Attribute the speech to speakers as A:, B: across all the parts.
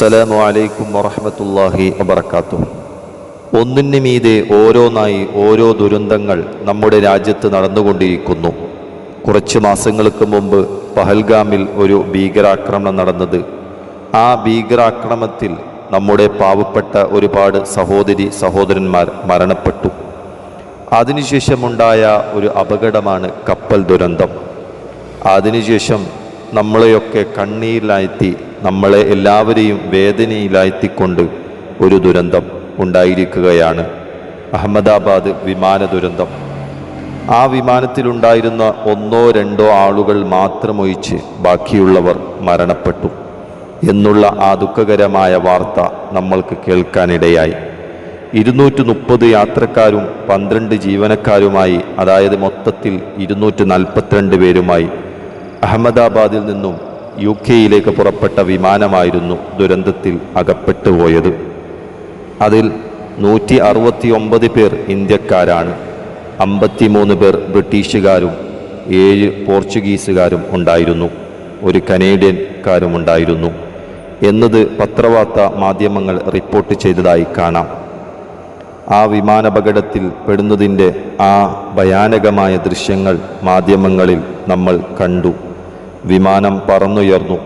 A: അസ്സലാമു അലൈക്കും വറഹമത്തല്ലാഹി വബർക്കാത്തു ഒന്നിന് മീതെ ഓരോന്നായി ഓരോ ദുരന്തങ്ങൾ നമ്മുടെ രാജ്യത്ത് നടന്നുകൊണ്ടിരിക്കുന്നു. കുറച്ച് മാസങ്ങൾക്ക് മുമ്പ് പഹൽഗാമിൽ ഒരു ഭീകരാക്രമണം നടന്നത്. ആ ഭീകരാക്രമണത്തിൽ നമ്മുടെ പാവപ്പെട്ട ഒരുപാട് സഹോദരി സഹോദരന്മാർ മരണപ്പെട്ടു. അതിനുശേഷമുണ്ടായ ഒരു അപകടമാണ് കപ്പൽ ദുരന്തം. അതിനുശേഷം നമ്മളെയൊക്കെ കണ്ണീരിലാഴ്ത്തി നമ്മളെ എല്ലാവരെയും വേദനയിലാഴ്ത്തിക്കൊണ്ട് ഒരു ദുരന്തം ഉണ്ടായിരിക്കുകയാണ്. അഹമ്മദാബാദ് വിമാന ദുരന്തം. ആ വിമാനത്തിലുണ്ടായിരുന്ന ഒന്നോ രണ്ടോ ആളുകൾ മാത്രമൊഴിച്ച് ബാക്കിയുള്ളവർ മരണപ്പെട്ടു എന്നുള്ള ആ ദുഃഖകരമായ വാർത്ത നമ്മൾക്ക് കേൾക്കാനിടയായി. ഇരുന്നൂറ്റി മുപ്പത് യാത്രക്കാരും പന്ത്രണ്ട് ജീവനക്കാരുമായി അതായത് മൊത്തത്തിൽ ഇരുന്നൂറ്റി നാൽപ്പത്തിരണ്ട് പേരുമായി അഹമ്മദാബാദിൽ നിന്നും യു കെയിലേക്ക് പുറപ്പെട്ട വിമാനമായിരുന്നു ദുരന്തത്തിൽ അകപ്പെട്ടു പോയത്. അതിൽ നൂറ്റി അറുപത്തി ഒമ്പത് പേർ ഇന്ത്യക്കാരാണ്. അമ്പത്തിമൂന്ന് പേർ ബ്രിട്ടീഷുകാരും ഏഴ് പോർച്ചുഗീസുകാരും ഉണ്ടായിരുന്നു. ഒരു കനേഡിയൻകാരും ഉണ്ടായിരുന്നു. എന്നത് പത്രവാർത്ത മാധ്യമങ്ങൾ റിപ്പോർട്ട് ചെയ്തതായി കാണാം. ആ വിമാനപകടത്തിൽ പെടുന്നതിന്റെ ആ ഭയാനകമായ ദൃശ്യങ്ങൾ മാധ്യമങ്ങളിൽ നമ്മൾ കണ്ടു. വിമാനം പറന്നുയർന്നു.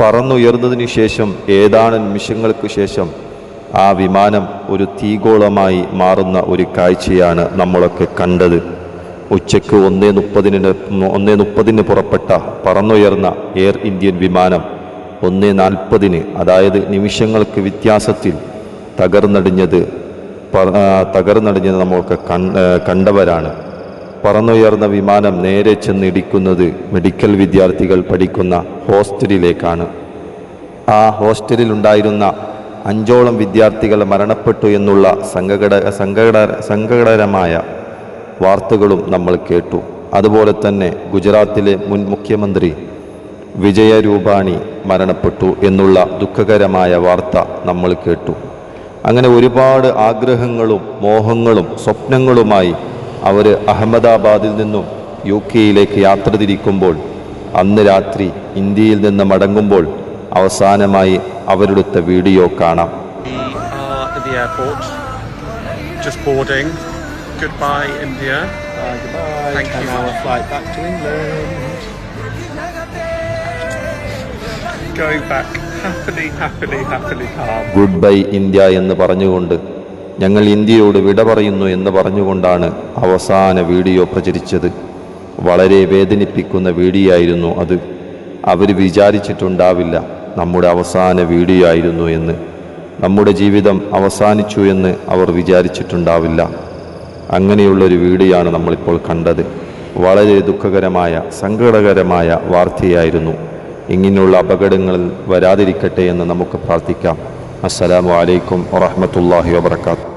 A: പറന്നുയർന്നതിനു ശേഷം ഏതാനും നിമിഷങ്ങൾക്ക് ശേഷം ആ വിമാനം ഒരു തീഗോളമായി മാറുന്ന ഒരു കാഴ്ചയാണ് നമ്മളൊക്കെ കണ്ടത്. ഉച്ചയ്ക്ക് ഒന്നേ മുപ്പതിന് ഒന്നേ മുപ്പതിന് പുറപ്പെട്ട പറന്നുയർന്ന എയർ ഇന്ത്യൻ വിമാനം ഒന്നേ നാൽപ്പതിന് അതായത് നിമിഷങ്ങൾക്ക് വ്യത്യാസത്തിൽ തകർന്നടിഞ്ഞത് തകർന്നടിഞ്ഞത് നമ്മൾക്ക് കണ്ടവരാണ്. പറന്നുയർന്ന വിമാനം നേരെ ചെന്നിടിക്കുന്നത് മെഡിക്കൽ വിദ്യാർത്ഥികൾ പഠിക്കുന്ന ഹോസ്റ്റലിലേക്കാണ്. ആ ഹോസ്റ്റലിൽ ഉണ്ടായിരുന്ന അഞ്ചോളം വിദ്യാർത്ഥികൾ മരണപ്പെട്ടു എന്നുള്ള സങ്കട സങ്കട സങ്കടകരമായ വാർത്തകളും നമ്മൾ കേട്ടു. അതുപോലെ തന്നെ ഗുജറാത്തിലെ മുൻ മുഖ്യമന്ത്രി വിജയ രൂപാണി മരണപ്പെട്ടു എന്നുള്ള ദുഃഖകരമായ വാർത്ത നമ്മൾ കേട്ടു. അങ്ങനെ ഒരുപാട് ആഗ്രഹങ്ങളും മോഹങ്ങളും സ്വപ്നങ്ങളുമായി അവർ അഹമ്മദാബാദിൽ നിന്നും യു കെയിലേക്ക് യാത്ര തിരിക്കുമ്പോൾ അന്ന് രാത്രി ഇന്ത്യയിൽ നിന്ന് മടങ്ങുമ്പോൾ അവസാനമായി അവരെടുത്ത വീഡിയോ കാണാം
B: We are at the airport, just boarding. Goodbye, India.
C: Bye, goodbye.
B: Thank
C: and
B: you.
C: our flight back to England.
B: Going back happily, happily, happily.
A: Good bye India എന്ന് പറഞ്ഞുകൊണ്ട് ഞങ്ങൾ ഇന്ത്യയോട് വിട പറയുന്നു എന്ന് പറഞ്ഞുകൊണ്ടാണ് അവസാന വീഡിയോ പ്രചരിച്ചത്. വളരെ വേദനിപ്പിക്കുന്ന വീഡിയോ ആയിരുന്നു അത്. അവർ വിചാരിച്ചിട്ടുണ്ടാവില്ല നമ്മുടെ അവസാന വീഡിയോ ആയിരുന്നു എന്ന്. നമ്മുടെ ജീവിതം അവസാനിച്ചു എന്ന് അവർ വിചാരിച്ചിട്ടുണ്ടാവില്ല. അങ്ങനെയുള്ളൊരു വീഡിയോ ആണ് നമ്മളിപ്പോൾ കണ്ടത്. വളരെ ദുഃഖകരമായ സങ്കടകരമായ വാർത്തയായിരുന്നു. ഇങ്ങനെയുള്ള അപകടങ്ങൾ വരാതിരിക്കട്ടെ എന്ന് നമുക്ക് പ്രാർത്ഥിക്കാം. അസ്സലാമു അലൈക്കും വറഹ്മത്തുള്ളാഹി വബർക്കാത്തു